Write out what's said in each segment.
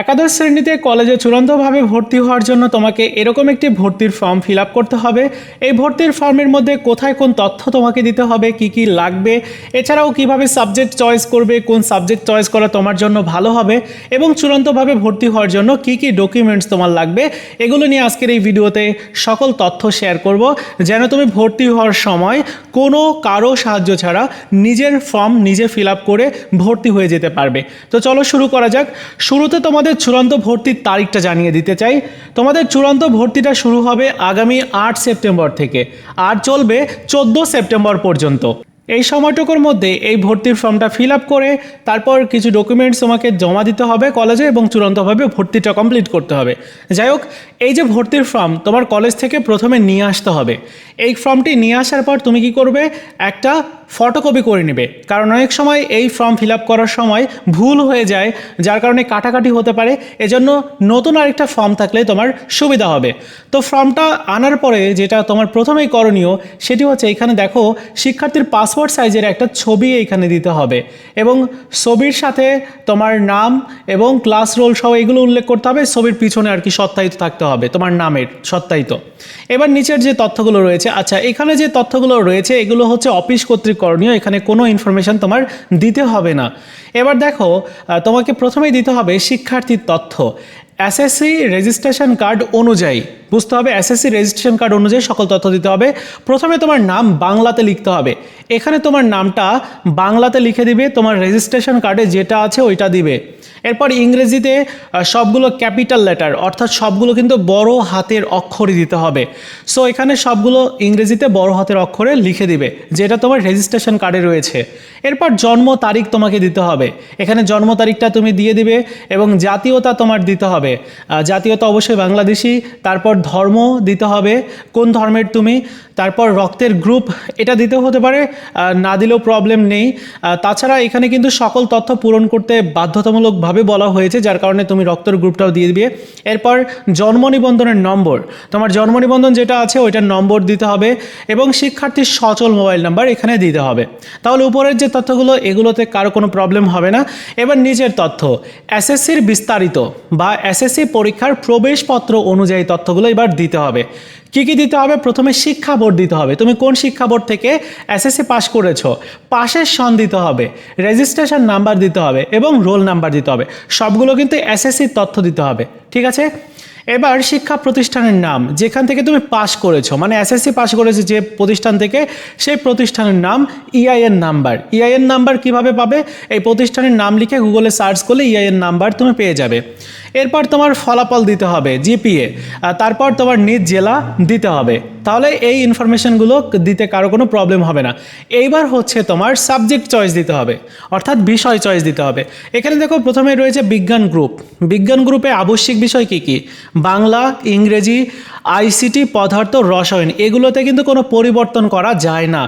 একাদশ শ্রেণীতে কলেজে চূড়ান্তভাবে ভর্তি হওয়ার জন্য তোমাকে এরকম একটি ভর্তির ফর্ম ফিল আপ করতে হবে। এই ভর্তির ফর্মের মধ্যে কোথায় কোন তথ্য তোমাকে দিতে হবে, কি কি লাগবে, এছাড়াও কীভাবে সাবজেক্ট চয়েস করবে, কোন সাবজেক্ট চয়েস করা তোমার জন্য ভালো হবে, এবং চূড়ান্তভাবে ভর্তি হওয়ার জন্য কি কি ডকুমেন্টস তোমার লাগবে, এগুলো নিয়ে আজকের এই ভিডিওতে সকল তথ্য শেয়ার করব। যেন তুমি ভর্তি হওয়ার সময় কোনো কারও সাহায্য ছাড়া নিজের ফর্ম নিজে ফিল আপ করে ভর্তি হয়ে যেতে পারবে। তো চলো শুরু করা যাক। শুরুতে তোমাদের চূড়ান্ত ভর্তির তারিখটা জানিয়ে দিতে চাই। তোমাদের চূড়ান্ত ভর্তিটা শুরু হবে আগামী আট সেপ্টেম্বর থেকে আর চলবে চোদ্দ সেপ্টেম্বর পর্যন্ত। এই সময়টুকুর মধ্যে এই ভর্তির ফর্মটা ফিল আপ করে তারপর কিছু ডকুমেন্টস তোমাকে জমা দিতে হবে কলেজে এবং চূড়ান্তভাবে ভর্তিটা কমপ্লিট করতে হবে। যাই হোক, এই যে ভর্তির ফর্ম তোমার কলেজ থেকে প্রথমে নিয়ে আসতে হবে। এই ফর্মটি নিয়ে আসার পর তুমি কি করবে? একটা ফটোকপি করে নেবে। কারণ অনেক সময় এই ফর্ম ফিল আপ করার সময় ভুল হয়ে যায়, যার কারণে কাটাকাটি হতে পারে। এজন্য নতুন আরেকটা ফর্ম থাকলে তোমার সুবিধা হবে। তো ফর্মটা আনার পরে যেটা তোমার প্রথমেই করণীয়, সেটি হচ্ছে এখানে দেখো, শিক্ষার্থীর পাসপোর্ট সাইজের একটা ছবি এইখানে দিতে হবে। এবং ছবির সাথে তোমার নাম এবং ক্লাস রোল সহ এগুলো উল্লেখ করতে হবে। ছবির পিছনে আর কি সত্যায়িত থাকতে হবে, তোমার নামের সত্যায়িত এবার নিচের যে তথ্যগুলো রয়েছে আচ্ছা এখানে যে তথ্যগুলো রয়েছে, এগুলো হচ্ছে অফিস কর্তৃক করণীয়, এখানে কোনো ইনফরমেশান তোমার দিতে হবে না। এবার দেখো তোমাকে প্রথমেই দিতে হবে শিক্ষার্থীর তথ্য। এসএসসি রেজিস্ট্রেশন কার্ড অনুযায়ী, বুঝতে হবে এসএসসি রেজিস্ট্রেশন কার্ড অনুযায়ী সকল তথ্য দিতে হবে। প্রথমে তোমার নাম বাংলাতে লিখতে হবে। এখানে তোমার নামটা বাংলাতে লিখে দিবে, তোমার রেজিস্ট্রেশন কার্ডে যেটা আছে ওইটা দিবে। এরপর ইংরেজিতে সবগুলো ক্যাপিটাল লেটার, অর্থাৎ সবগুলো কিন্তু বড় হাতের অক্ষরে দিতে হবে। সো এখানে সবগুলো ইংরেজিতে বড় হাতের অক্ষরে লিখে দিবে, যেটা তোমার রেজিস্ট্রেশন কার্ডে রয়েছে। এরপর জন্ম তারিখ তোমাকে দিতে হবে। এখানে জন্ম তারিখটা তুমি দিয়ে দিবে এবং জাতীয়তা তোমার দিতে হবে। আহ, জাতীয়তা অবশ্যই বাংলাদেশি তারপর ধর্ম দিতে হবে। কোন ধর্মের তুমি? তারপর রক্তের গ্রুপ এটা দিতেও হতে পারে। না দিলেও প্রবলেম নেই। তাছাড়া এখানে কিন্তু সকল তথ্য পূরণ করতে বাধ্যতামূলকভাবে বলা হয়েছে যার কারণে তুমি রক্তের গ্রুপটাও দিয়ে দিবে। এরপর জন্ম নিবন্ধনের নম্বর। তোমার জন্ম নিবন্ধন যেটা আছে ওইটার নম্বর দিতে হবে এবং শিক্ষার্থীর সচল মোবাইল নাম্বার এখানে দিতে হবে। তাহলে উপরের যে তথ্যগুলো এগুলোতে কারও কোনো প্রবলেম হবে না। এবার নিজের তথ্য। এসএসসির বিস্তারিত বা এসএসসি পরীক্ষার প্রবেশপত্র অনুযায়ী তথ্যগুলো এবার দিতে হবে। কি কি দিতে হবে? প্রথমে শিক্ষা বোর্ড দিতে হবে। তুমি কোন শিক্ষা বোর্ড থেকে এসএসসি পাস করেছ? পাশের সন দিতে হবে রেজিস্ট্রেশন নাম্বার দিতে হবে এবং রোল নাম্বার দিতে হবে। সবগুলো কিন্তু এসএসসির তথ্য দিতে হবে, ঠিক আছে? এবার শিক্ষা প্রতিষ্ঠানের নাম, যেখান থেকে তুমি পাস করেছ মানে এসএসসি পাস করেছে যে প্রতিষ্ঠান থেকে, সেই প্রতিষ্ঠানের নাম ইআইএন নাম্বার ইআইএন নাম্বার কীভাবে পাবে? এই প্রতিষ্ঠানের নাম লিখে গুগলে সার্চ করলে ইআইএন নাম্বার তুমি পেয়ে যাবে। এরপর তোমার ফলাফল দিতে হবে জিপিএ তারপর তোমার নিজ জেলা দিতে হবে। তাহলে এই ইনফরমেশনগুলো দিতে কারও কোনো প্রবলেম হবে না। এইবার হচ্ছে তোমার সাবজেক্ট চয়েস দিতে হবে, অর্থাৎ বিষয় চয়েস দিতে হবে। এখানে দেখো প্রথমে রয়েছে বিজ্ঞান গ্রুপ বিজ্ঞান গ্রুপে আবশ্যিক বিষয় কী কী? বাংলা, ইংরেজি আইসিটি পদার্থ, রসায়ন, এগুলোতে কিন্তু কোনো পরিবর্তন করা যায় না।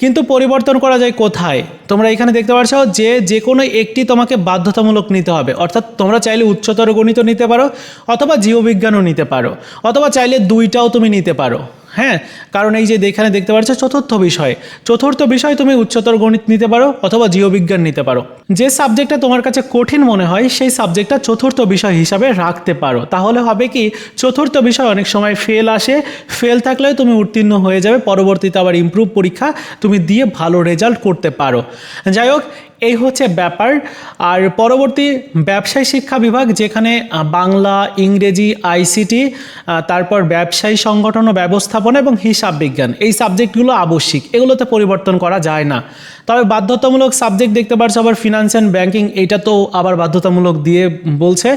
কিন্তু পরিবর্তন করা যায় কোথায়? তোমরা এখানে দেখতে পাচ্ছ যে যে কোনো একটি তোমাকে বাধ্যতামূলক নিতে হবে। অর্থাৎ তোমরা চাইলে উচ্চতর গণিত নিতে পারো অথবা জীববিজ্ঞানও নিতে পারো। অথবা চাইলে দুইটাও তুমি নিতে পারো। হ্যাঁ কারণ এই যে এখানে দেখতে পাচ্ছ চতুর্থ বিষয়। চতুর্থ বিষয় তুমি উচ্চতর গণিত নিতে পারো অথবা জীববিজ্ঞান নিতে পারো। যে সাবজেক্টটা তোমার কাছে কঠিন মনে হয়, সেই সাবজেক্টটা চতুর্থ বিষয় হিসাবে রাখতে পারো। তাহলে হবে কি, চতুর্থ বিষয় অনেক সময় ফেল আসে। ফেল থাকলেও তুমি উত্তীর্ণ হয়ে যাবে। পরবর্তীতে আবার ইমপ্রুভ পরীক্ষা তুমি দিয়ে ভালো রেজাল্ট করতে পারো। যাই হোক এই হচ্ছে ব্যাপার। আর পরবর্তী ব্যবসায় শিক্ষা বিভাগ, যেখানে বাংলা, ইংরেজি, আইসিটি তারপর ব্যবসায়ী সংগঠন ও ব্যবস্থাপনা এবং হিসাব বিজ্ঞান, এই সাবজেক্টগুলো আবশ্যিক। এগুলোতে পরিবর্তন করা যায় না। তবে বাধ্যতামূলক সাবজেক্ট দেখতে পাচ্ছ আবার ফিনান্স অ্যান্ড ব্যাংকিং এইটা তো আবার বাধ্যতামূলক দিয়ে বলছে।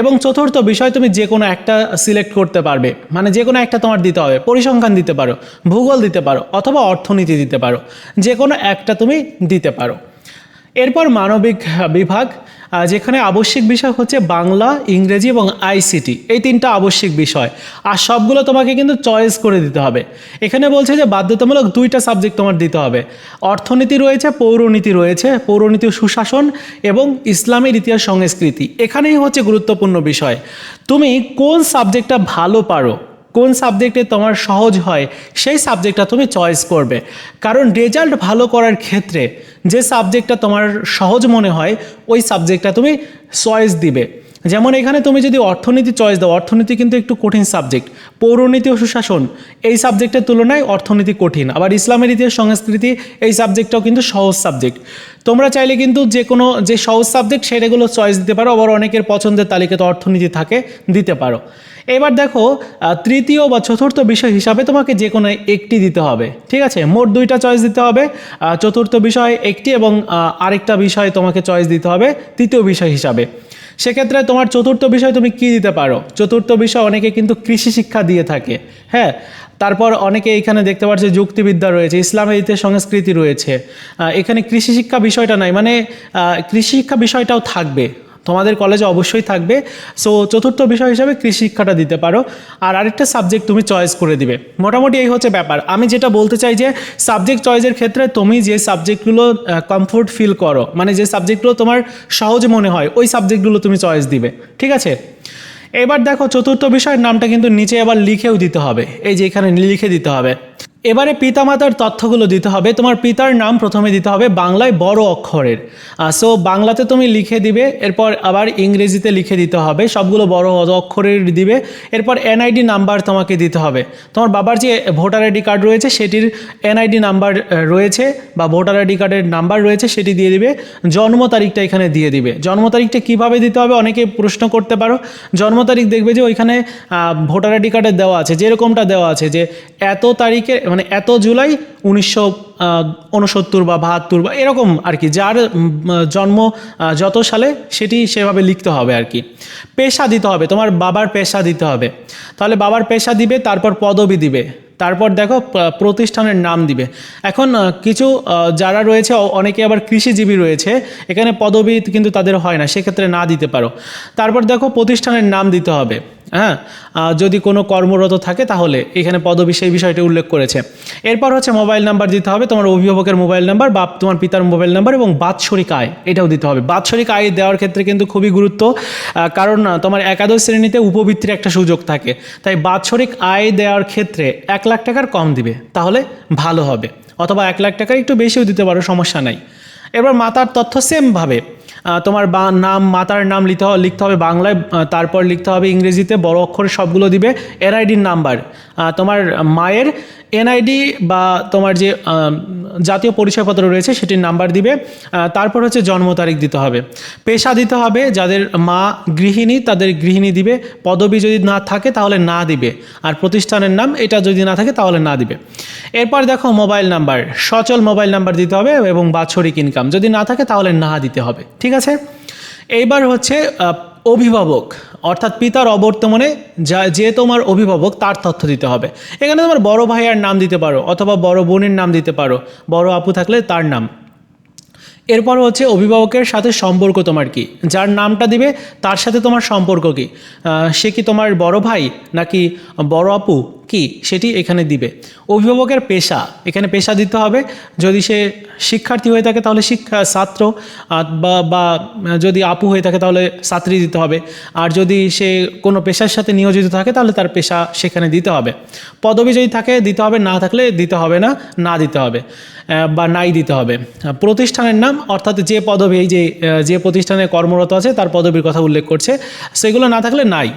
এবং চতুর্থ বিষয়, তুমি যে কোনো একটা সিলেক্ট করতে পারবে। মানে যে কোনো একটা তোমার দিতে হবে। পরিসংখ্যান দিতে পারো, ভূগোল দিতে পারো, অথবা অর্থনীতি দিতে পারো। যে কোনো একটা তুমি দিতে পারো। এরপর মানবিক বিভাগ যেখানে আবশ্যিক বিষয় হচ্ছে বাংলা, ইংরেজি এবং আইসিটি। এই তিনটা আবশ্যিক বিষয়। আর সবগুলো তোমাকে কিন্তু চয়েস করে দিতে হবে। এখানে বলছে যে বাধ্যতামূলক দুইটা সাবজেক্ট তোমার দিতে হবে। অর্থনীতি রয়েছে, পৌরনীতি রয়েছে, পৌরনীতি সুশাসন এবং ইসলামের ইতিহাস সংস্কৃতি। এখানেই হচ্ছে গুরুত্বপূর্ণ বিষয়। তুমি কোন সাবজেক্টটা ভালো পারো? কোন সাবজেক্টে তোমার সহজ হয়, সেই সাবজেক্টটা তুমি চয়েস করবে। কারণ রেজাল্ট ভালো করার ক্ষেত্রে যে সাবজেক্টটা তোমার সহজ মনে হয়, ওই সাবজেক্টটা তুমি চয়েস দিবে। যেমন এখানে তুমি যদি অর্থনীতি চয়েস দাও, অর্থনীতি কিন্তু একটু কঠিন সাবজেক্ট পৌরনীতি ও সুশাসন, এই সাবজেক্টের তুলনায় অর্থনীতি কঠিন। আবার ইসলামের ইতিহাস, সংস্কৃতি, এই সাবজেক্টটাও কিন্তু সহজ সাবজেক্ট তোমরা চাইলে কিন্তু যে কোনো যে সহজ সাবজেক্ট সেটাগুলো চয়েস দিতে পারো, আবার অনেকের পছন্দের তালিকাতে অর্থনীতি থাকে, দিতে পারো। এবার দেখো তৃতীয় বা চতুর্থ বিষয় হিসাবে তোমাকে যে কোনো একটি দিতে হবে, ঠিক আছে? মোট দুইটা চয়েস দিতে হবে চতুর্থ বিষয় একটি এবং আরেকটা বিষয় তোমাকে চয়েস দিতে হবে, তৃতীয় বিষয় হিসাবে। সেক্ষেত্রে তোমার চতুর্থ বিষয় তুমি কি দিতে পারো? চতুর্থ বিষয় অনেকে কিন্তু কৃষি শিক্ষা দিয়ে থাকে হ্যাঁ? তারপর অনেকে এখানে দেখতে পাচ্ছে যুক্তিবিদ্যা রয়েছে ইসলামের ইতিহাস সংস্কৃতি রয়েছে। এখানে কৃষি শিক্ষা বিষয়টা নাই মানে কৃষি শিক্ষা বিষয়টাও থাকবে। তোমাদের কলেজে অবশ্যই থাকবে। সো চতুর্থ বিষয় হিসাবে কৃষি শিক্ষাটা দিতে পারো। আর আরেকটা সাবজেক্ট তুমি চয়েস করে দিবে। মোটামুটি এই হচ্ছে ব্যাপার। আমি যেটা বলতে চাই যে সাবজেক্ট চয়েসের ক্ষেত্রে তুমি যে সাবজেক্টগুলো কমফোর্ট ফিল করো মানে যে সাবজেক্টগুলো তোমার সহজ মনে হয়, ওই সাবজেক্টগুলো তুমি চয়েস দিবে। ঠিক আছে? এবার দেখো চতুর্থ বিষয়ের নামটা কিন্তু নিচে আবার লিখেও দিতে হবে। এই যে এখানে লিখে দিতে হবে। এবারে পিতামাতার তথ্যগুলো দিতে হবে। তোমার পিতার নাম প্রথমে দিতে হবে বাংলায় বড় অক্ষরের। সো বাংলাতে তুমি লিখে দিবে, এরপর আবার ইংরেজিতে লিখে দিতে হবে। সবগুলো বড় অক্ষরের দিবে, এরপর এনআইডি নাম্বার তোমাকে দিতে হবে। তোমার বাবার যে ভোটার আইডি কার্ড রয়েছে, সেটির এনআইডি নাম্বার রয়েছে বা ভোটার আইডি কার্ডের নাম্বার রয়েছে, সেটি দিয়ে দিবে। জন্ম তারিখটা এখানে দিয়ে দিবে। জন্ম তারিখটা কীভাবে দিতে হবে অনেকে প্রশ্ন করতে পারো। জন্ম তারিখ দেখবে যে ওইখানে ভোটার আইডি কার্ডে দেওয়া আছে, যেরকমটা দেওয়া আছে যে এত তারিখে মানে এত জুলাই উনিশশো উনসত্তর বা বাহাত্তর বা এরকম আর কি, যার জন্ম যত সালে সেটি সেভাবে লিখতে হবে আর কি। পেশা দিতে হবে, তোমার বাবার পেশা দিতে হবে। তাহলে বাবার পেশা দিবে, তারপর পদবি দিবে। তারপর দেখো প্রতিষ্ঠানের নাম দিবে। এখন কিছু যারা রয়েছে অনেকে আবার কৃষিজীবী রয়েছে, এখানে পদবি কিন্তু তাদের হয় না, সেক্ষেত্রে না দিতে পারো। তারপর দেখো, প্রতিষ্ঠানের নাম দিতে হবে। হ্যাঁ? যদি কোনো কর্মরত থাকে তাহলে এখানে পদবি সেই বিষয়টি উল্লেখ করেছে। এরপর হচ্ছে মোবাইল নাম্বার দিতে হবে, তোমার অভিভাবকের মোবাইল নাম্বার বা তোমার পিতার মোবাইল নাম্বার এবং বাৎসরিক আয়, এটাও দিতে হবে। বাৎসরিক আয় দেওয়ার ক্ষেত্রে কিন্তু খুবই গুরুত্ব কারণ তোমার একাদশ শ্রেণীতে উপবৃত্তির একটা সুযোগ থাকে। তাই বাৎসরিক আয় দেওয়ার ক্ষেত্রে এক লাখ টাকার কম দিবে, তাহলে ভালো হবে। অথবা এক লাখ টাকার একটু বেশিও দিতে পারো, সমস্যা নাই। এবার মাতার তথ্য সেমভাবে তোমার নাম, মাতার নাম লিখতে হবে লিখতে হবে বাংলায় তারপর লিখতে হবে ইংরেজিতে, বড় অক্ষরে সবগুলো দিবে এনআইডির নাম্বার। তোমার মায়ের এনআইডি বা তোমার যে জাতীয় পরিচয়পত্র রয়েছে সেটির নাম্বার দিবে। তারপর হচ্ছে জন্ম তারিখ দিতে হবে। পেশা দিতে হবে, যাদের মা গৃহিণী তাদের গৃহিণী দিবে। পদবি যদি না থাকে তাহলে না দিবে। আর প্রতিষ্ঠানের নাম এটা যদি না থাকে তাহলে না দিবে। এরপর দেখো মোবাইল নাম্বার। সচল মোবাইল নাম্বার দিতে হবে এবং বাৎসরিক ইনকাম। যদি না থাকে তাহলে না দিতে হবে। ঠিক আছে? এইবার হচ্ছে অভিভাবক, অর্থাৎ পিতার অবর্তমানে যা, যে তোমার অভিভাবক, তার তথ্য দিতে হবে। এখানে তোমার বড় ভাইয়ার নাম দিতে পারো, অথবা বড় বোনের নাম দিতে পারো, বড় আপু থাকলে তার নাম। এরপর হচ্ছে অভিভাবকের সাথে সম্পর্ক তোমার কি? যার নামটা দিবে, তার সাথে তোমার সম্পর্ক কি? সে কি তোমার বড় ভাই, নাকি বড় আপু? কি? সেটি এখানে দিবে। অভিভাবকের পেশা, এখানে পেশা দিতে হবে। যদি সে শিক্ষার্থী হয়ে থাকে তাহলে শিক্ষা ছাত্র বা বা, যদি আপু হয়ে থাকে তাহলে ছাত্রী দিতে হবে। আর যদি সে কোনো পেশার সাথে নিয়োজিত থাকে তাহলে তার পেশা সেখানে দিতে হবে। পদবি যদি থাকে দিতে হবে, না থাকলে দিতে হবে না না দিতে হবে বা নাই দিতে হবে। প্রতিষ্ঠানের নাম, অর্থাৎ যে পদবি, এই যে যে প্রতিষ্ঠানে কর্মরত আছে তার পদবির কথা উল্লেখ করছে, সেগুলো না থাকলে নাই।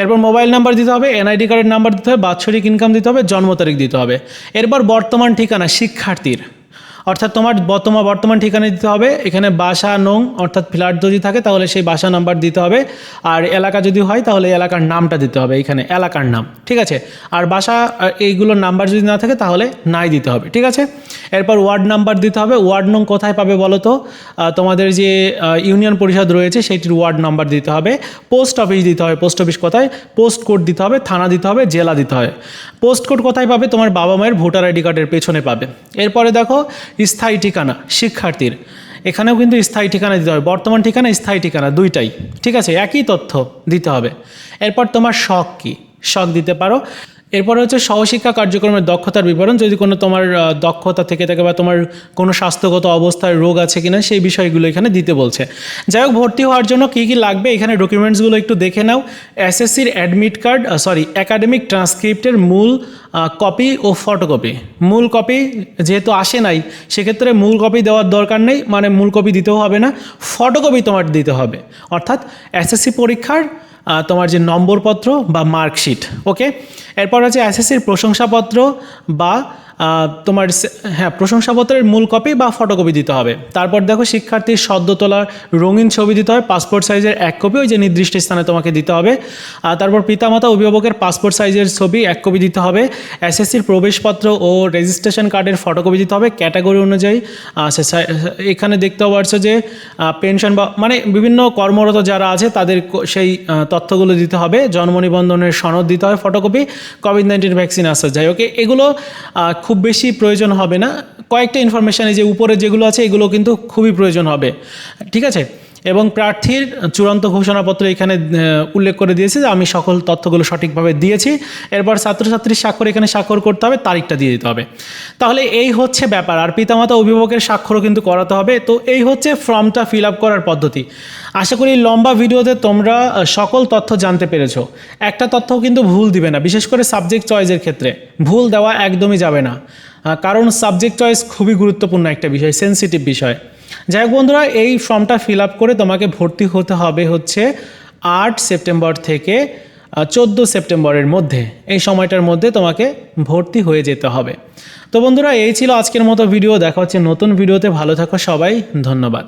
এরপর মোবাইল নাম্বার দিতে হবে, এনআইডি কার্ডের নাম্বার দিতে হবে, বাৎসরিক ইনকাম দিতে হবে, জন্ম তারিখ দিতে হবে। এরপর বর্তমান ঠিকানা, শিক্ষার্থীর। অর্থাৎ তোমার বর্তমান বর্তমান ঠিকানা দিতে হবে এখানে বাসা নং অর্থাৎ ফ্ল্যাট যদি থাকে তাহলে সেই বাসা নাম্বার দিতে হবে আর এলাকা যদি হয় তাহলে এলাকার নামটা দিতে হবে এখানে এলাকার নাম ঠিক আছে আর বাসা এইগুলোর নাম্বার যদি না থাকে তাহলে নাই দিতে হবে ঠিক আছে এরপর ওয়ার্ড নাম্বার দিতে হবে ওয়ার্ড নং কোথায় পাবে বলো তো তোমাদের যে ইউনিয়ন পরিষদ রয়েছে সেটির ওয়ার্ড নাম্বার দিতে হবে পোস্ট অফিস দিতে হবে পোস্ট অফিস কোথায় পোস্ট কোড দিতে হবে থানা দিতে হবে জেলা দিতে হবে পোস্ট কোড কোথায় পাবে তোমার বাবা মায়ের ভোটার আইডি কার্ডের পেছনে পাবে এরপরে দেখো স্থায়ী ঠিকানা, শিক্ষার্থীর। এখানেও কিন্তু স্থায়ী ঠিকানা দিতে হবে। বর্তমান ঠিকানা, স্থায়ী ঠিকানা দুইটাই। ঠিক আছে? একই তথ্য দিতে হবে। এরপর তোমার শখ কী? শখ দিতে পারো। এরপর হচ্ছে সহশিক্ষা কার্যক্রমের দক্ষতার বিবরণ। যদি কোনো তোমার দক্ষতা থেকে থাকে বা তোমার কোনো স্বাস্থ্যগত অবস্থার রোগ আছে কিনা, সেই বিষয়গুলো এখানে দিতে বলছে। যাই হোক, ভর্তি হওয়ার জন্য কী কী লাগবে এখানে ডকুমেন্টসগুলো একটু দেখে নাও। এসএসসির অ্যাডমিট কার্ড সরি একাডেমিক ট্রান্সক্রিপ্টের মূল কপি ও ফটোকপি মূল কপি যেহেতু আসে নাই, সেক্ষেত্রে মূল কপি দেওয়ার দরকার নেই মানে মূল কপি দিতেও হবে না ফটোকপি তোমার দিতে হবে। অর্থাৎ এসএসসি পরীক্ষার তোমার যে নম্বরপত্র বা মার্কশিট ওকে এরপর আছে এসএসসির প্রশংসাপত্র বা তোমার হ্যাঁ প্রশংসাপত্রের মূল কপি বা ফটোকপি দিতে হবে। তারপর দেখো শিক্ষার্থীর সদ্য তোলার রঙিন ছবি দিতে হবে পাসপোর্ট সাইজের এক কপি ওই যে নির্দিষ্ট স্থানে তোমাকে দিতে হবে। আর তারপর পিতামাতা, অভিভাবকের পাসপোর্ট সাইজের ছবি এক কপি দিতে হবে। এসএসসির প্রবেশপত্র ও রেজিস্ট্রেশন কার্ডের ফটোকপি দিতে হবে ক্যাটাগরি অনুযায়ী। এখানে দেখতে পারছ যে পেনশন বা মানে বিভিন্ন কর্মরত যারা আছে, তাদের সেই তথ্যগুলো দিতে হবে। জন্ম নিবন্ধনের সনদ দিতে হবে ফটোকপি কোভিড নাইন্টিন ভ্যাকসিন আছে। যাই হোক এগুলো খুব বেশি প্রয়োজন হবে না। কয়েকটা ইনফরমেশান এই যে উপরে যেগুলো আছে, এগুলো কিন্তু খুবই প্রয়োজন হবে। ঠিক আছে? এবং প্রার্থীর চূড়ান্ত ঘোষণাপত্র এখানে উল্লেখ করে দিয়েছে যে আমি সকল তথ্যগুলো সঠিকভাবে দিয়েছি। এরপর ছাত্রছাত্রীর স্বাক্ষর এখানে স্বাক্ষর করতে হবে, তারিখটা দিয়ে দিতে হবে। তাহলে এই হচ্ছে ব্যাপার, আর পিতামাতা অভিভাবকের স্বাক্ষরও কিন্তু করাতে হবে। তো এই হচ্ছে ফর্মটা ফিল আপ করার পদ্ধতি। আশা করি লম্বা ভিডিওতে তোমরা সকল তথ্য জানতে পেরেছ। একটা তথ্যও কিন্তু ভুল দিবে না, বিশেষ করে সাবজেক্ট চয়েসের ক্ষেত্রে। ভুল দেওয়া একদমই যাবে না। কারণ সাবজেক্ট চয়েস খুবই গুরুত্বপূর্ণ একটা বিষয়, সেন্সিটিভ বিষয়। যাই হোক বন্ধুরা, এই ফর্মটা ফিল আপ করে তোমাকে ভর্তি হতে হবে হচ্ছে আট সেপ্টেম্বর থেকে চোদ্দ সেপ্টেম্বরের মধ্যে। এই সময়টার মধ্যে তোমাকে ভর্তি হয়ে যেতে হবে। তো বন্ধুরা, এই ছিল আজকের মতো ভিডিও দেখা হচ্ছে নতুন ভিডিওতে ভালো থাকো সবাই। ধন্যবাদ।